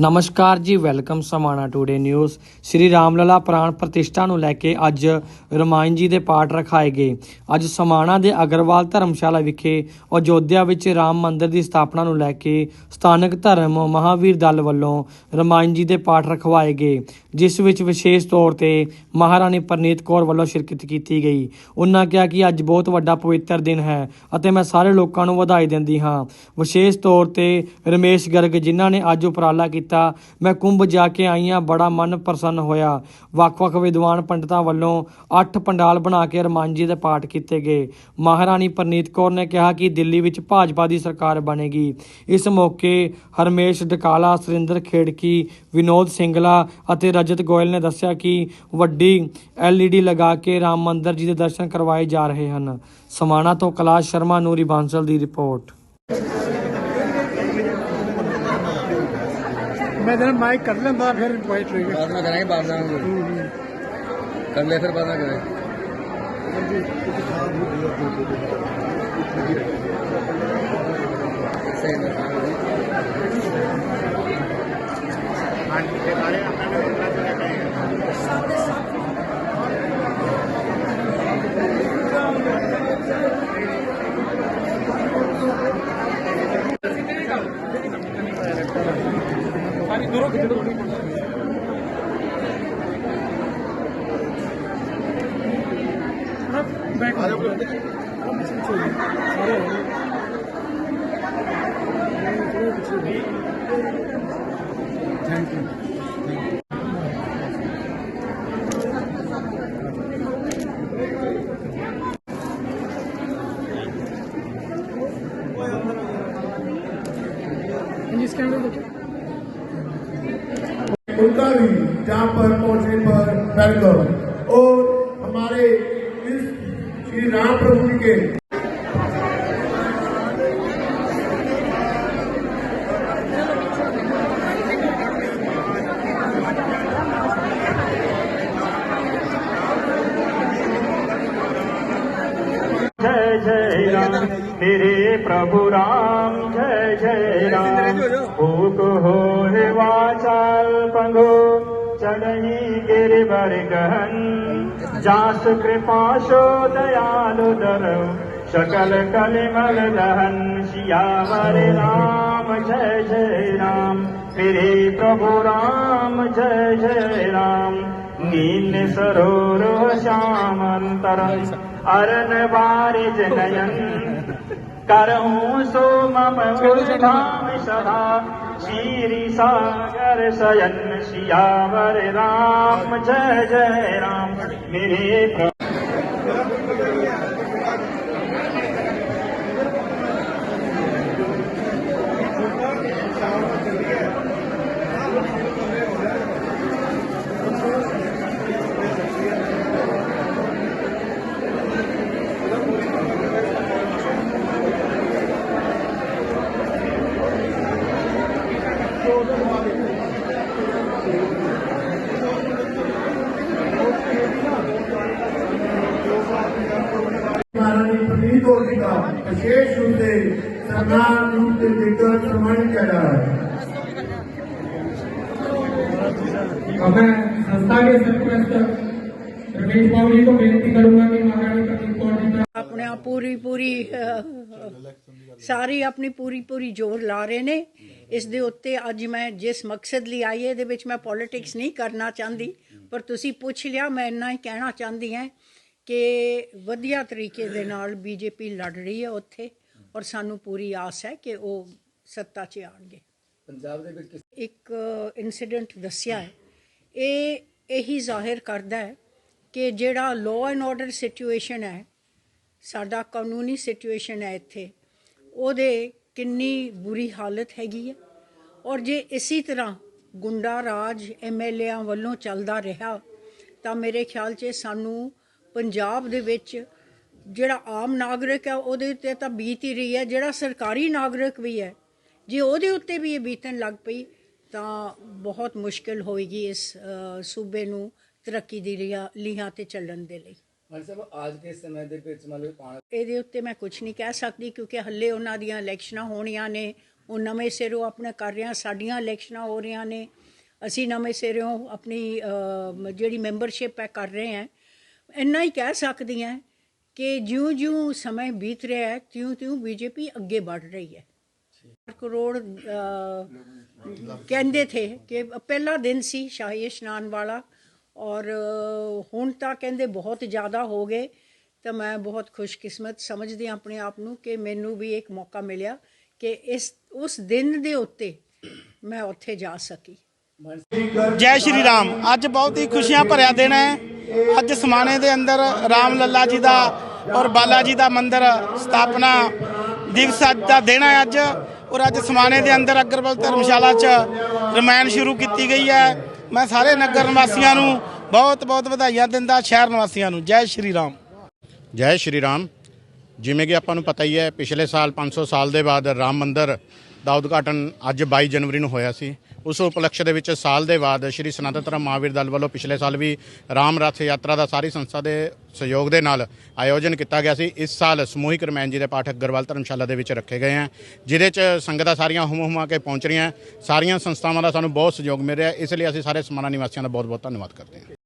ਨਮਸਕਾਰ ਜੀ, welcome Samana today news. Sri Ramlalla ਪ੍ਰਾਣ ਪ੍ਰਤਿਸ਼ਠਾ ਨੂੰ ਲੈ ਕੇ ਅੱਜ ਰਮਾਇਣ ਜੀ ਦੇ ਪਾਠ ਰਖਾਏ ਗਏ। ਅੱਜ ਸਮਾਣਾ ਦੇ ਅਗਰਵਾਲ ਧਰਮਸ਼ਾਲਾ ਵਿਖੇ ਅਯੋਧਿਆ ਵਿੱਚ ਰਾਮ ਮੰਦਿਰ ਦੀ ਸਥਾਪਨਾ ਨੂੰ ਲੈ ਕੇ ਸਥਾਨਕ ਧਰਮ ਮਹਾਵੀਰ ਦਲ ਵੱਲੋਂ ਰਮਾਇਣ ਜੀ ਦੇ ਪਾਠ ਰਖਵਾਏ ਗਏ, ਜਿਸ ਵਿੱਚ ਵਿਸ਼ੇਸ਼ ਤੌਰ ਤੇ ਮਹਾਰਾਣੀ ਪ੍ਰਨੀਤ ਕੌਰ ਵੱਲੋਂ ਸ਼ਿਰਕਤ ਕੀਤੀ ਗਈ। ਉਹਨਾਂ ਕਿਹਾ ਕਿ ਅੱਜ ਬਹੁਤ ਵੱਡਾ ਪਵਿੱਤਰ ਦਿਨ ਹੈ ਅਤੇ ਮੈਂ ਸਾਰੇ ਲੋਕਾਂ ਨੂੰ ਵਧਾਈ ਦਿੰਦੀ ਹਾਂ। ਵਿਸ਼ੇਸ਼ ਤੌਰ ਤੇ ਰਮੇਸ਼ ਗਰਗ, ਜਿਨ੍ਹਾਂ ਨੇ ਅੱਜ ਉਪਰਾਲਾ ਕੀਤਾ ਮੈਂ ਕੁੰਭ ਜਾ ਕੇ ਆਈ ਹਾਂ ਬੜਾ ਮਨ ਪ੍ਰਸੰਨ ਹੋਇਆ। ਵੱਖ-ਵੱਖ ਵਿਦਵਾਨ ਪੰਡਤਾਂ ਵੱਲੋਂ ਅੱਠ ਪੰਡਾਲ ਬਣਾ ਕੇ ਰਮਾਨ ਜੀ ਦੇ ਪਾਠ ਕੀਤੇ ਗਏ। ਮਹਾਰਾਣੀ ਪ੍ਰਨੀਤ ਕੌਰ ਨੇ ਕਿਹਾ ਕਿ ਦਿੱਲੀ ਵਿੱਚ ਭਾਜਪਾ ਦੀ ਸਰਕਾਰ ਬਣੇਗੀ। ਇਸ ਮੌਕੇ ਹਰਮੇਸ਼ ਡਕਾਲਾ, ਸੁਰਿੰਦਰ ਖੇੜਕੀ, ਵਿਨੋਦ ਸਿੰਗਲਾ ਅਤੇ ਰਜਤ ਗੋਇਲ ਨੇ ਦੱਸਿਆ ਕਿ ਵੱਡੀ LED ਲਗਾ ਕੇ ਰਾਮ ਮੰਦਰ ਜੀ ਦੇ ਦਰਸ਼ਨ ਕਰਵਾਏ ਜਾ ਰਹੇ ਹਨ। ਸਮਾਣਾ ਤੋਂ ਕੈਲਾਸ਼ ਸ਼ਰਮਾ, ਨੂਰੀ ਬਾਂਸਲ ਦੀ ਰਿਪੋਰਟ। ਮੈਂ ਜਦ ਮਾਈਕ ਕਰ ਲੈਂਦਾ ਫਿਰ ਪੁਆਇੰਟ ਰਹੀ ਬਾਅਦ ਨਾਲ ਕਰਾਂਗੇ ਬਾਅਦ ਨਾਲ ਕਰ ਲੈ ਫਿਰ ਬਾਅਦ ਨਾਲ ਕਰਾਂਗੇ। جی، اس کے اندر ان کا بھی جہاں پر پہنچنے پر پہل کرو اور ہمارے شری رام پربھو جی کے جے جے رام۔ राम मेरे प्रभु राम जय जय राम भूख हो वाचाल पंगो चढ़ी गिरवर गहन जास कृपा शो दयालु दर सकल कलिमल दहन सियावर राम जय जय राम मेरे प्रभु राम जय जय राम नील सरोर श्यामंतरम अरन बारिज नयन करहूँ सो मम धाम सदा श्री सागर शयन सियावर राम जय जय राम मेरे प्रनीत कौर जी का विशेष रूप से सम्मान रूप से देकर सम्मानित किया जा रहा है अब मैं संस्था के सरपरस्त रमेश बाबू जी को बेनती करूंगा कि महारानी प्रदीप कौर जी का ਆਪਣਾ ਪੂਰੀ ਪੂਰੀ ਅਹ, ਸਾਰੀ ਆਪਣੀ ਪੂਰੀ ਪੂਰੀ ਜ਼ੋਰ ਲਾ ਰਹੇ ਨੇ ਇਸ ਦੇ ਉੱਤੇ ਅੱਜ ਮੈਂ ਜਿਸ ਮਕਸਦ ਲਈ ਆਈ ਹਾਂ, ਇਹਦੇ ਵਿੱਚ ਮੈਂ ਪੋਲਿਟਿਕਸ ਨਹੀਂ ਕਰਨਾ ਚਾਹੁੰਦੀ ਪਰ ਤੁਸੀਂ ਪੁੱਛ ਲਿਆ ਮੈਂ ਇੰਨਾ ਹੀ ਕਹਿਣਾ ਚਾਹੁੰਦੀ ਹਾਂ ਕਿ ਵਧੀਆ ਤਰੀਕੇ ਦੇ ਨਾਲ ਬੀਜੇਪੀ ਲੜ ਰਹੀ ਹੈ ਉੱਥੇ ਔਰ ਸਾਨੂੰ ਪੂਰੀ ਆਸ ਹੈ ਕਿ ਉਹ ਸੱਤਾ 'ਚ ਆਣਗੇ ਪੰਜਾਬ ਦੇ ਵਿੱਚ ਇੱਕ ਇਨਸੀਡੈਂਟ ਦੱਸਿਆ ਹੈ। ਇਹ ਇਹੀ ਜ਼ਾਹਿਰ ਕਰਦਾ ਹੈ ਕਿ ਜਿਹੜਾ ਲਾਅ ਐਂਡ ਆਰਡਰ ਸਿਚੁਏਸ਼ਨ ਹੈ ਸਾਡਾ ਕਾਨੂੰਨੀ ਸਿਚੁਏਸ਼ਨ ਹੈ ਇੱਥੇ ਉਹਦੇ ਕਿੰਨੀ ਬੁਰੀ ਹਾਲਤ ਹੈਗੀ ਹੈ। ਔਰ ਜੇ ਇਸੇ ਤਰ੍ਹਾਂ ਗੁੰਡਾ ਰਾਜ ਐਮਐਲਏਆਂ ਵੱਲੋਂ ਚੱਲਦਾ ਰਿਹਾ ਤਾਂ ਮੇਰੇ ਖਿਆਲ 'ਚ ਸਾਨੂੰ ਪੰਜਾਬ ਦੇ ਵਿੱਚ ਜਿਹੜਾ ਆਮ ਨਾਗਰਿਕ ਹੈ ਉਹਦੇ ਉੱਤੇ ਤਾਂ ਬੀਤ ਹੀ ਰਹੀ ਹੈ ਜਿਹੜਾ ਸਰਕਾਰੀ ਨਾਗਰਿਕ ਵੀ ਹੈ ਜੇ ਉਹਦੇ ਉੱਤੇ ਵੀ ਇਹ ਬੀਤਣ ਲੱਗ ਪਈ ਤਾਂ ਬਹੁਤ ਮੁਸ਼ਕਿਲ ਹੋਏਗੀ ਇਸ ਸੂਬੇ ਨੂੰ ਤਰੱਕੀ ਦੀ ਲੀਹਾਂ ਤੇ ਚੱਲਣ ਦੇ ਲਈ। ਮਾਨ ਸਾਹਿਬ ਅੱਜ ਦੇ ਸਮੇਂ ਦੇ ਵਿੱਚ ਮਤਲਬ ਪਾਣੀ ਇਹਦੇ ਉੱਤੇ ਮੈਂ ਕੁਝ ਨਹੀਂ ਕਹਿ ਸਕਦੀ ਕਿਉਂਕਿ ਹੱਲੇ ਉਹਨਾਂ ਦੀਆਂ ਇਲੈਕਸ਼ਨਾਂ ਹੋਣੀਆਂ ਨੇ ਉਹ ਨਵੇਂ ਸਿਰੋਂ ਆਪਣਾ ਕਰ ਰਹੇ ਸਾਡੀਆਂ ਇਲੈਕਸ਼ਨਾਂ ਹੋ ਰਹੀਆਂ ਨੇ ਅਸੀਂ ਨਵੇਂ ਸਿਰੋਂ ਆਪਣੀ ਜਿਹੜੀ ਮੈਂਬਰਸ਼ਿਪ ਹੈ ਕਰ ਰਹੇ ਹਾਂ। ਇੰਨਾ ਹੀ ਕਹਿ ਸਕਦੀ ਹਾਂ ਕਿ ਜਿਉਂ-ਜਿਉਂ ਸਮਾਂ ਬੀਤ ਰਿਹਾ ਹੈ ਤਿਉਂ-ਤਿਉਂ ਬੀਜੇਪੀ ਅੱਗੇ ਵੱਧ ਰਹੀ ਹੈ। ਕਰੋੜ ਕਹਿੰਦੇ ਥੇ ਕਿ ਪਹਿਲਾ ਦਿਨ ਸੀ ਸ਼ਾਹੀ ਇਸ਼ਨਾਨ ਵਾਲਾ ਔਰ ਹੁਣ ਤਾਂ ਕਹਿੰਦੇ ਬਹੁਤ ਜ਼ਿਆਦਾ ਹੋ ਗਏ। ਤਾਂ ਮੈਂ ਬਹੁਤ ਖੁਸ਼ਕਿਸਮਤ ਸਮਝਦੀ ਹਾਂ ਆਪਣੇ ਆਪ ਨੂੰ ਕਿ ਮੈਨੂੰ ਵੀ ਇੱਕ ਮੌਕਾ ਮਿਲਿਆ ਕਿ ਇਸ ਉਸ ਦਿਨ ਦੇ ਉੱਤੇ ਮੈਂ ਉੱਥੇ ਜਾ ਸਕੀ। ਜੈ ਸ਼੍ਰੀ ਰਾਮ। ਅੱਜ ਬਹੁਤ ਹੀ ਖੁਸ਼ੀਆਂ ਭਰਿਆ ਦਿਨ ਹੈ। ਅੱਜ ਸਮਾਣੇ ਦੇ ਅੰਦਰ ਰਾਮ ਲੱਲਾ ਜੀ ਦਾ ਔਰ ਬਾਲਾ ਜੀ ਦਾ ਮੰਦਿਰ ਸਥਾਪਨਾ ਦਿਵਸ ਅੱਜ ਦਾ ਦਿਨ ਹੈ ਅੱਜ। ਔਰ ਅੱਜ ਸਮਾਣੇ ਦੇ ਅੰਦਰ ਅਗਰਵਾਲ ਧਰਮਸ਼ਾਲਾ 'ਚ ਰਮਾਇਣ ਸ਼ੁਰੂ ਕੀਤੀ ਗਈ ਹੈ। ਮੈਂ ਸਾਰੇ ਨਗਰ ਨਿਵਾਸੀਆਂ ਨੂੰ ਬਹੁਤ ਬਹੁਤ ਵਧਾਈਆਂ ਦਿੰਦਾ ਸ਼ਹਿਰ ਨਿਵਾਸੀਆਂ ਨੂੰ। ਜੈ ਸ਼੍ਰੀ ਰਾਮ। ਜੈ ਸ਼੍ਰੀ ਰਾਮ। ਜਿਵੇਂ ਕਿ ਆਪਾਂ ਨੂੰ ਪਤਾ ਹੀ ਹੈ, ਪਿਛਲੇ ਸਾਲ 500 ਸਾਲ ਦੇ ਬਾਅਦ ਰਾਮ ਮੰਦਿਰ ਦਾ ਉਦਘਾਟਨ ਅੱਜ 22 ਜਨਵਰੀ ਨੂੰ ਹੋਇਆ ਸੀ। ਉਸ ਉਪਲਕਸ਼ ਦੇ ਵਿੱਚ ਸਾਲ ਦੇ ਬਾਅਦ ਸ਼੍ਰੀ ਸਨਾਤਨ ਧਰਮ ਮਹਾਵੀਰ ਦਲ ਵੱਲੋਂ ਪਿਛਲੇ ਸਾਲ ਵੀ ਰਾਮ ਰਥ ਯਾਤਰਾ ਦਾ ਸਾਰੀ ਸੰਸਥਾ ਦੇ ਸਹਿਯੋਗ ਦੇ ਨਾਲ ਆਯੋਜਨ ਕੀਤਾ ਗਿਆ ਸੀ। ਇਸ ਸਾਲ ਸਮੂਹਿਕ ਰਮਾਇਣ ਜੀ ਦੇ ਪਾਠ ਅਗਰਵਾਲ ਧਰਮਸ਼ਾਲਾ ਦੇ ਵਿੱਚ ਰੱਖੇ ਗਏ ਹਨ ਜਿਹਦੇ 'ਚ ਸੰਗਤਾਂ ਸਾਰੀਆਂ ਹੁਮ ਹੁਮਾ ਕੇ ਪਹੁੰਚ ਰਹੀਆਂ ਸਾਰੀਆਂ ਸੰਸਥਾਵਾਂ ਦਾ ਸਾਨੂੰ ਬਹੁਤ ਸਹਿਯੋਗ ਮਿਲ ਰਿਹਾ ਇਸ ਲਈ ਅਸੀਂ ਸਾਰੇ ਸਮਾਣਾ ਨਿਵਾਸੀਆਂ ਦਾ ਬਹੁਤ ਬਹੁਤ ਧੰਨਵਾਦ ਕਰਦੇ ਹਾਂ।